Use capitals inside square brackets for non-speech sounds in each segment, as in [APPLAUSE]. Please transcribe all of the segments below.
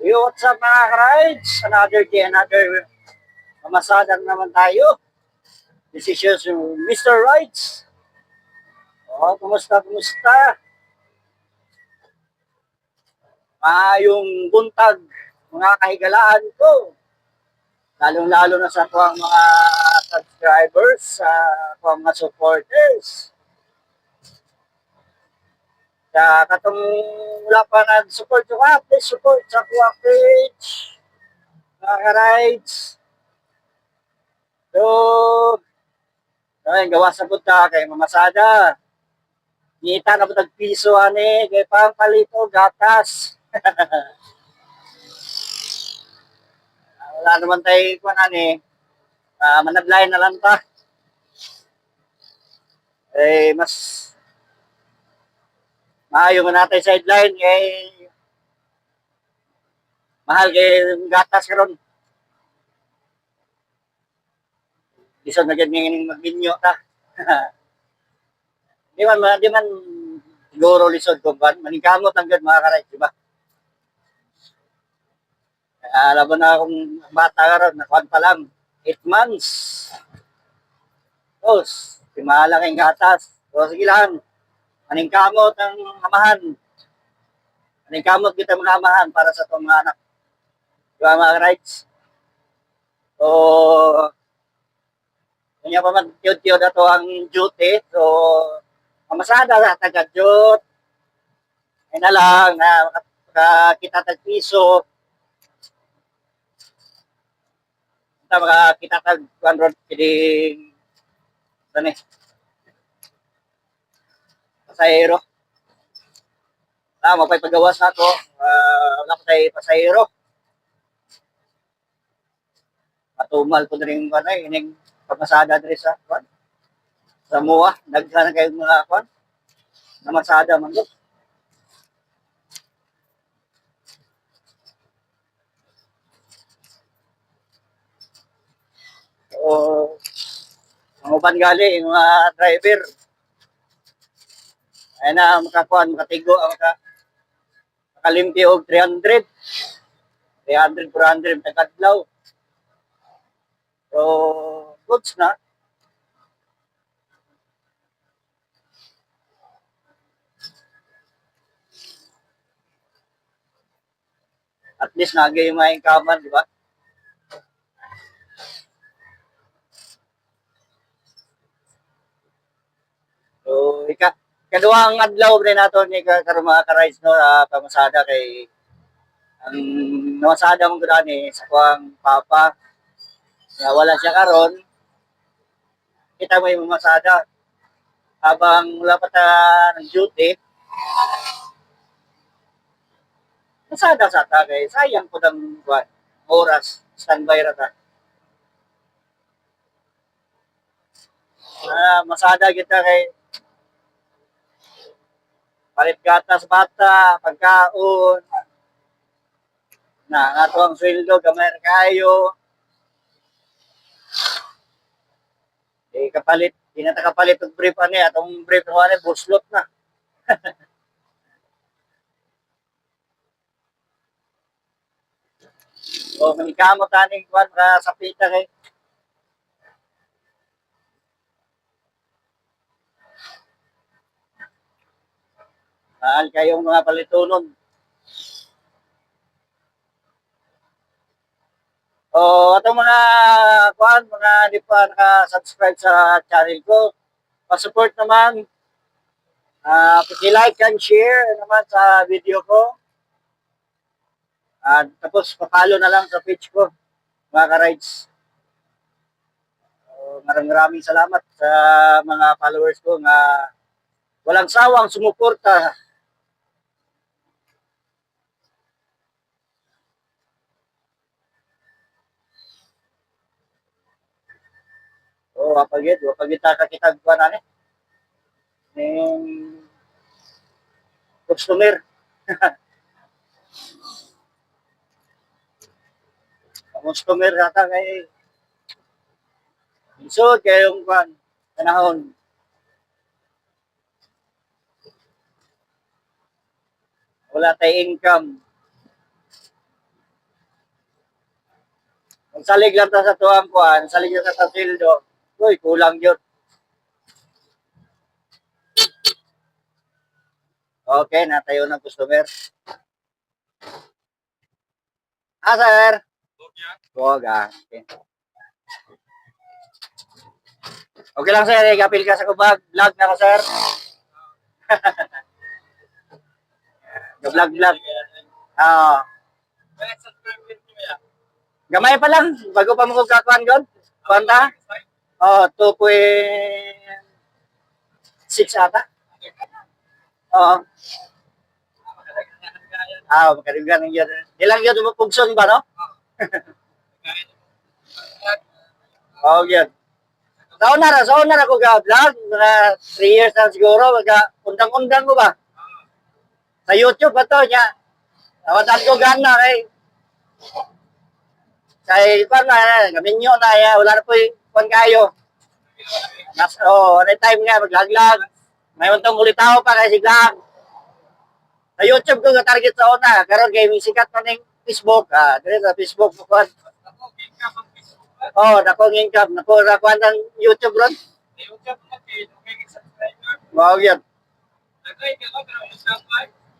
Yo, what's up mga ka-rides? Another day, another mamasadang naman tayo. This is your Mr. Rides. Oh, kumusta, kumusta? Maayong buntag, mga kahigalaan ko. Lalong-lalo na sa kuwang mga subscribers, sa kuwang mga supporters. Sa katong wala pa nag-support yung app, please support sa kuwang page. Mga ka-rides. So, ayun, gawa sa punta kay Mamasada. Ngita na po tag-piso ani, kay pang palito, gatas. [LAUGHS] Wala naman tayo ano eh. Uh, manadlay na lang ta. Eh, mas maayo nga natin sideline kay mahal kay gatas karon. Bisa na gid nging magbinyo ta. [LAUGHS] di man di man siguro lisod ko ban maningkamot ang gud mga karay, di ba? Alam mo na akong bata karon, nakuan pa lang, 8 months. Tapos, si mahal kayong gatas. So, sige lang, maningkamot ang amahan. Maningkamot kita mga amahan para sa itong mga anak. Di ba mga rights? So, kanya pa man tiyod-tiyod ato ang duty. So, mamasada sa taga-jut. Ay na lang, na makakita tag piso. Kita makakita tag 100 kiling Saan eh? Pasahero. Ah, magpapagawas na to. Uh, wala ko tayo pasahero. Matumal ko na rin ano, ining pamasada diri sa kwan. Sa MUA, naghan kayo mga kwan. Namasada man doon. O, ang uban gali, yung mga driver. Ay na, makakuan, makatigo, maka, makalimpi og 300. 300, 400, tagadlaw. So, goods na. At least nagay yung mga inkaman, di ba? So, ika, kaduhang adlaw rin nato ni ka karon mga ka-rides no uh, pamasada kay ang namasada mong gani sa kuang papa. Na wala siya karon. Kita mo yung mamasada habang wala pa ta ng duty masada sa ta kay sayang po ng buwan, oras standby ra ta. Ah, masada kita kay palit gatas bata, pagkaon, na nga to ang sweldo, gamay kayo. Eh, kapalit, di na ta kapalit og brief ani, atong brief mo ani, buslot na. [LAUGHS] o, manikamo taning kwan, ka sa pita kay, Mahal kayong mga palitunon. O, atong mga kuan, mga di pa naka-subscribe sa channel ko, pa-support naman. Ah, paki-like and share naman sa video ko. At tapos pa-follow na lang sa page ko, mga ka-rides. So, maraming maraming salamat sa mga followers ko nga walang sawang sumuporta Oo, oh, wapagid. Wapagid ta kakitag pa na ni. Ning customer. [LAUGHS] Customer nata kay Isod kayong kwan panahon. wala tayong income. Ang salig lang ta sa tuwang kuan, salig lang ta sa sildo. Uy, kulang yun. Okay, natayo ng customer. Ah, sir. Huwag ah. Okay. Okay lang, sir. Ikapil ka sa kubag. Vlog na ko, sir. [LAUGHS] Vlog, vlog. Ah. Gamay pa lang. Bago pa mo kong kakuan doon. Kuwanta? Oh, 2.6 ata. Oo. Ah, makarigan ng yun. Ilang yun pugson ba, no? [LAUGHS] Oo, yun. Sa una na, sa una na ko ga-vlog, mga 3 years na siguro, magka undang-undang ko ba? Sa YouTube ba to niya? Nawatan ko gana kay kay pa na gamin nyo na ya wala na po kon kayo. Nas oh, any time nga maglaglag. May untong ulit tao pa kay siglang. Sa YouTube ko target sa una, karon kay sikat na ning Facebook, ah, dire sa Facebook ko kon. Oh, dako ng income, nako ra kwan ng YouTube ron. Wow, yun.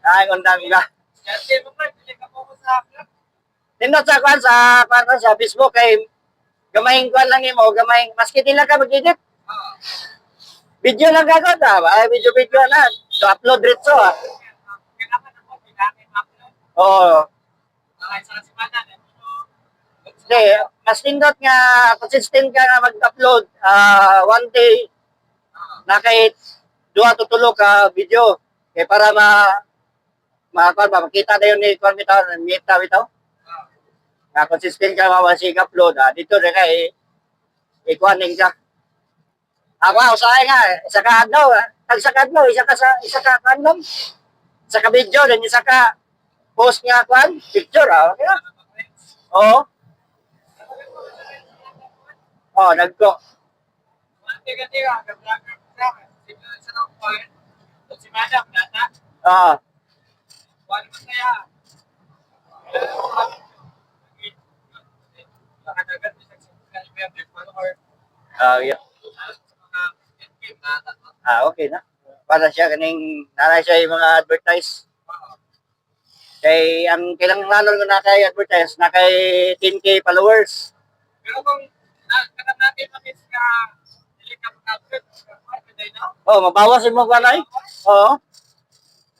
Ay, undang ka. Tindot sa kwan sa kwan ko sa Facebook kay gamayng kwan lang imo, gamayng maski lang ka mag-edit. Video lang ka ko ta, ay video video na. So upload dito ah. Oo. Hindi, mas tindot nga consistent ka nga mag-upload ah one day na kahit duha to tulo ka video kay para ma ma ba makita na yun ni kwan bitaw ni bitaw bitaw na consistent ka mawasig upload ah dito na kay ikuaning ka. Ako ako sa nga isa ka adlaw ah. tag isa ka adlaw isa ka sa isa ka kandom isa ka video then isa ka post nga kwan picture ah okay na oo. Oh nagko. Ah ah yeah. ah okay na para siya kaning nanay siya yung mga advertise kay ang kailangan ko na kay advertise na kay 10k followers Pero kung nakakata natin namin sa. Oh, mabawas mo ba na Oo.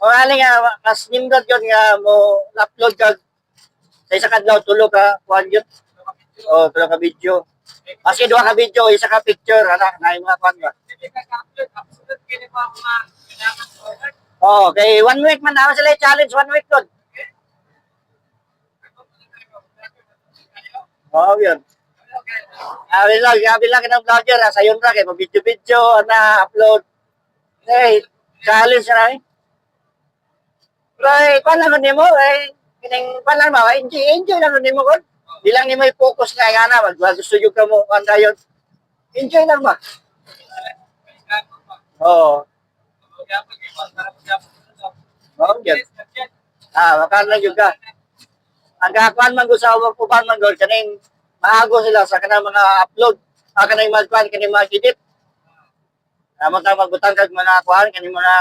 O ali nga, mas nindot yun nga mo upload ka sa isa ka daw tulo ka kuan yun. Oh, tulo ka video. Kasi duha ka video, isa ka picture, ana na yung mga kuan ba. Oh, kay one week man naman sila i-challenge one week yun. Oo, oh, yun. Sabi lang, sabi lang ng vlogger, ah, sa yun ra, kay video-video, na upload. Eh, challenge na eh. Pero, eh, kung lang mo, eh, kining, kung lang mo, enjoy, enjoy lang mo, kon. Di lang ni mo i-focus nga nga na, wag gusto yung ka mo, yun. Enjoy lang ba? Oo. Oo, yun. Ah, makar lang yung ka. Ang kakuan man gusto sa upan man gol kaning maago sila sa kanang mga upload ah kanang mga kuan kaning mga edit Amo ta magbutang kag mga kuan kaning mga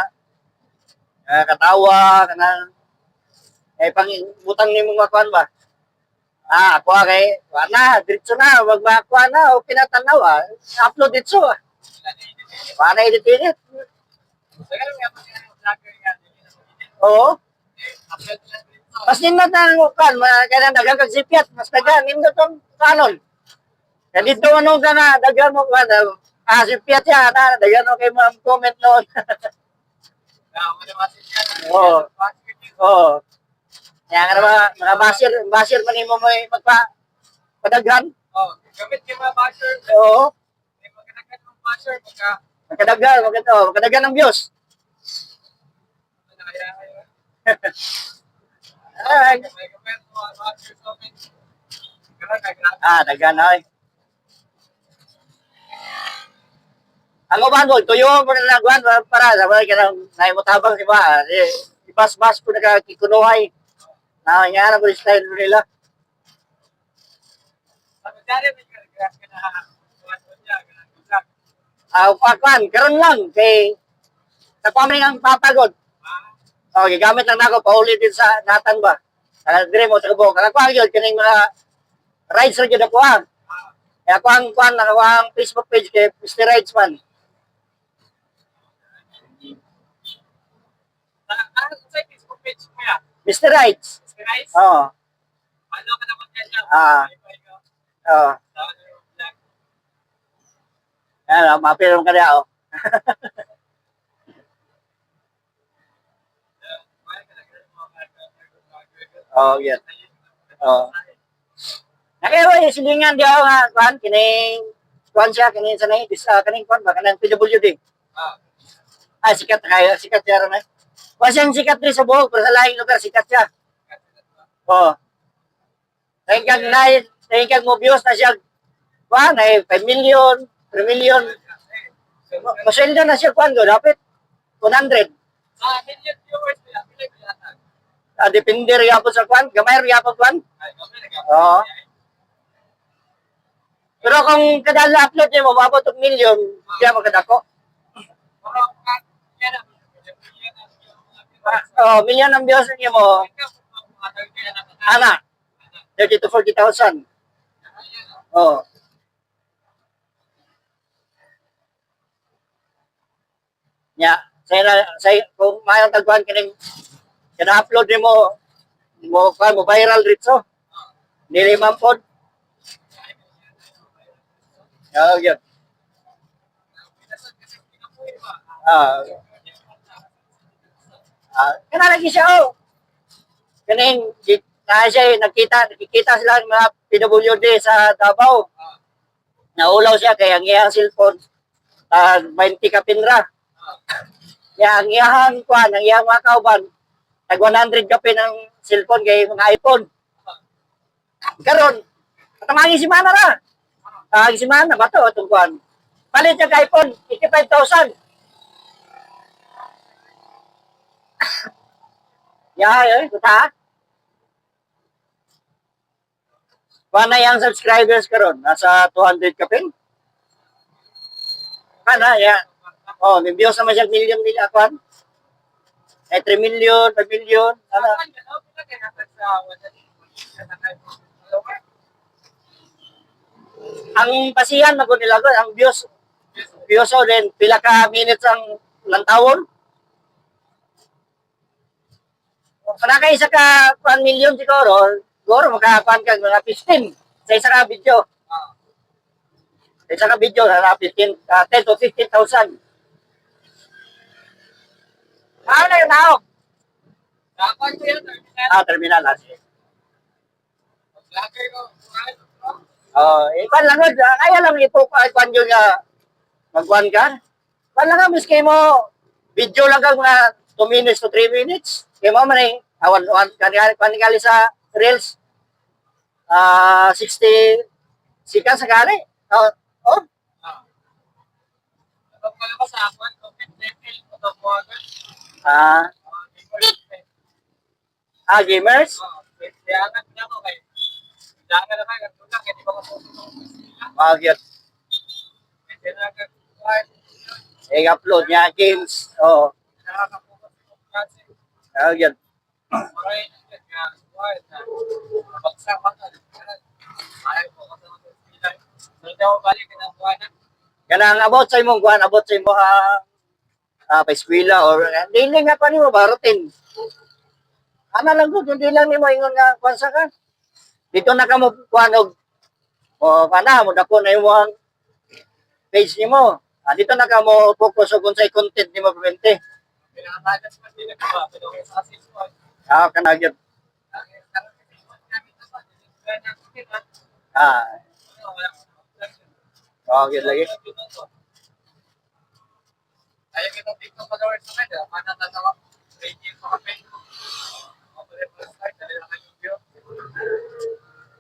ah, katawa kanang eh pang butang ni mga kuan ba Ah, ako kay wala diretso na wag ba kuan na o pinatanaw ah upload dito ah para edit edit oo Mas nindot na ang kan, kaya dagang kag sipiat, mas dagan nindot ang kanon. Kaya dito ano ka na, dagan mo kan, ah sipiat ya, na, dagan mo kay mga comment noon. [LAUGHS] Oo. Oo. Kaya nga naman, mga basir, basir man mo may magpa, padaghan. Oh, gamit yung mga basher. Oo. May magkanagan ng basher. Pagka, Magkadaghan, magkadaghan, oh, magkadaghan ng views. Basher nag- ah, daghan na eh. Ang uban mo, tuyo mo na nagwan para sa mga kanang naimutabang si ba. Eh, ibas-bas nakakikunuhay. Na nga kuwan niya, ganun. Ah, pakwan, karon lang kay sa pamring ang papagod. Ah, Okay, gamit lang nako pauli din sa natan ba. Kaya dire mo sa kubo. Kaya kuha yun, kining mga rides ra gyud ako ah. Kaya kuha ang kuha na ang Facebook page kay Mr. Rides man. sa- ano? Mr. Rides. Rice? Oo. Follow ka naman. Ah. Oo. Tawag niyo yung vlog. Yan, oh, mapirong ka niya, oh. [LAUGHS] Oh, yan. Oh. Nakayawa yung silingan di ako nga, kuhan, kining, kuhan siya, kining sanay, dis, uh, kining kuhan ba, kanang PWD. Ah, Ah, sikat na kayo, sikat siya rin eh. Kuha siyang sikat rin sa buhok, pero sa lahing lugar, sikat siya. Oo. Oh. Dahil kang nai, dahil kang mo views na siya, kuhan, eh, 5 million, 3 million. Masweldo na siya, kuhan ko, dapat 100. Sa million viewers nila, pila ko yata. Ah, depende rin yapon sa kuhan, gamay rin. Ay, kami Oo. Pero kung kadala upload niya mo, mabot og million, siya magkadako. Viewers. Oh, million ang views niya mo, Ikaw, kung mga tawag kaya na- ana, 30 to 40,000. Ayan, Oh. Nya, say na say kung mayang tagwan kining kada upload nimo mo kan mo viral dito. Dili man pod. Oh, yun. Ah, ah, kana lagi siya oh. Kining di- na siya nakita nakikita sila ng mga PWD sa Davao. Naulaw siya kaya ang iyang cellphone tag 20 ka pinra. ah. Kaya ang iyang kuan, ang iyang mga kauban, tag 100 ka pin ang cellphone kay mga iPhone. Karon, katamangin si Mana ra. Ah, si Mana ba to itong kuan? Palit niya ka iPhone, 85,000. Ya, yeah, eh, kuta. Paano yung subscribers karon? Nasa 200 ka pin? Kana, ya. Oh, views naman siya million nila kuan. Eh, 3 million, 5 million. Follower? Ang pasihan na ko nila ang views, views o din, pila ka minutes ang lantawon. Kung ka isa ka 1 million siguro, siguro makakuan ka mga 15 sa isa ka video. Ah. Sa isa ka video, na 15, ah, 10 to 15,000. Ano na yun ako? Dapat ko terminal. Ah, terminal. Ah, sige. Vlogger ko. Oh, eh, kwan lang ah, kaya lang ito, ah, kwan yun nga, magkwan ka. Kwan lang nga, miski mo, video lang kang mga 2 minutes to 3 minutes. Kaya mo man eh, awan, awan, kanya, kwan kali sa Reels, ah, 60 sikan sa kali. Oh, oh, ko sa akin, open level, photo model. ah, Ah, viewers, eh. ah, gamers. Ah, eh, Kailangan niya ako kay Kailangan naman, ganito lang, ba ko Ah, yun. Kailangan ko Eh, niya, games. Oh, ko kasi ah, yun. maray Kanang about sa imong kuan, about sa imong ah, ah, pa-eskwela or hindi nga pa nimo ba routine. Ana lang gud hindi lang nimo ingon nga kuan sa ka. Dito na ka mo kuan og o kana mo dako na imong page nimo. Ah, dito na ka mo focus og unsay content nimo pwente. pa Ah, kana gyud. Ah, oh, gyud lagi. Ayaw kita TikTok followers sa kanya, mana tatawa, rating sa kape. Operate mo sa kanya, dali lang yung view.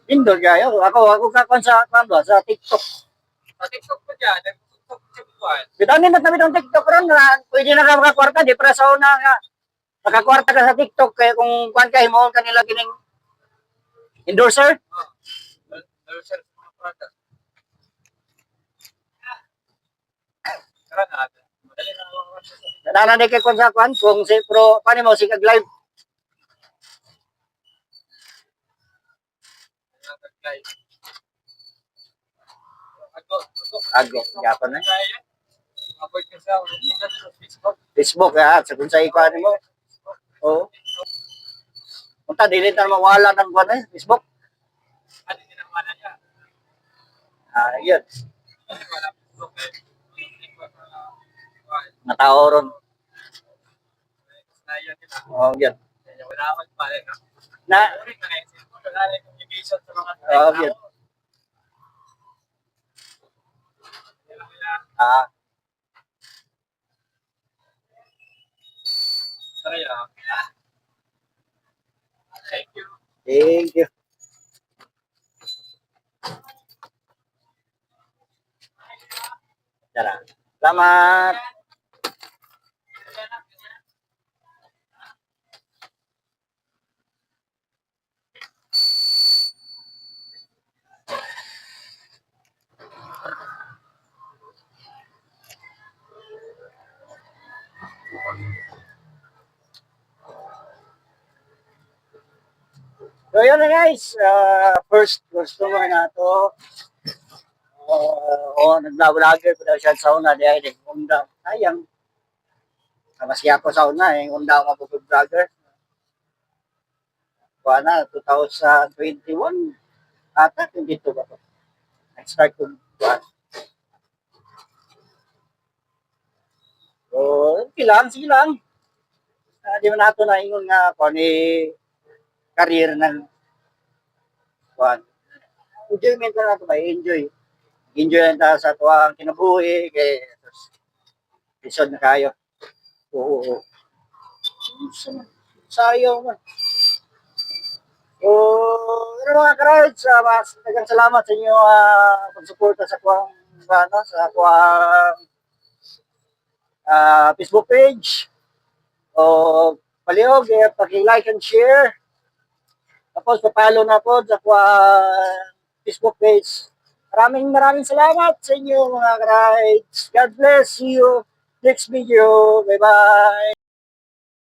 Indol gayo. Ako ako ka kuan sa kuan ba sa TikTok. Sa TikTok ko dyan, nag-TikTok sa buwan. Bitaw ni na tabi ng TikTok ron na pwede na ka makakwarta di para sa una nga Nakakwarta ka sa TikTok kaya kung kuan ka mo kanila kining endorser. Oh. Sir, mga product. Tara na. Madali na lang sa Nana kay kun sa kuan kung si pro paano mo si kag live. Ago, yapon na. Sa sa Facebook. Facebook ya, sa kung sa ikuan mo. Oo. Punta dili ta mawala ng kuan eh, Facebook. Ano din ang mana niya? Ah, yun. Eh. Nga tao ron. Na yun nila. Oh, yun. Na Uri na ngayon, sino mo wala yung communication sa mga Oo, yun. ah Kaya, thank you. thank you. Tara. Salamat. So yun na guys, uh, first customer na to. Uh, oh, nagla-vlogger ko daw siya sa una, di ay kung daw, sayang. Kasi ako sa una, eh, kung daw mapupag-vlogger. Kuha na, 2021, ata, 22 ba to? Nag-start ko, kuha. So, okay lang, sige lang. Ah, di nato na ingon nga, kung ni career ng kuan. Enjoyment na nato ba? Enjoy. Enjoy lang ta sa tuwang kinabuhi kay episode na kayo. Oo. oo. Sayo man. O, ano mga ka-rides, uh, mas nagang salamat sa inyo uh, pagsuporta sa kuwang ano, sa kuwang ah, Facebook page. O, palihog, eh, paki-like and share. Tapos, papalo na po sa kwa Facebook page. Maraming maraming salamat sa inyo mga ka-rides. God bless you. Next video. Bye-bye.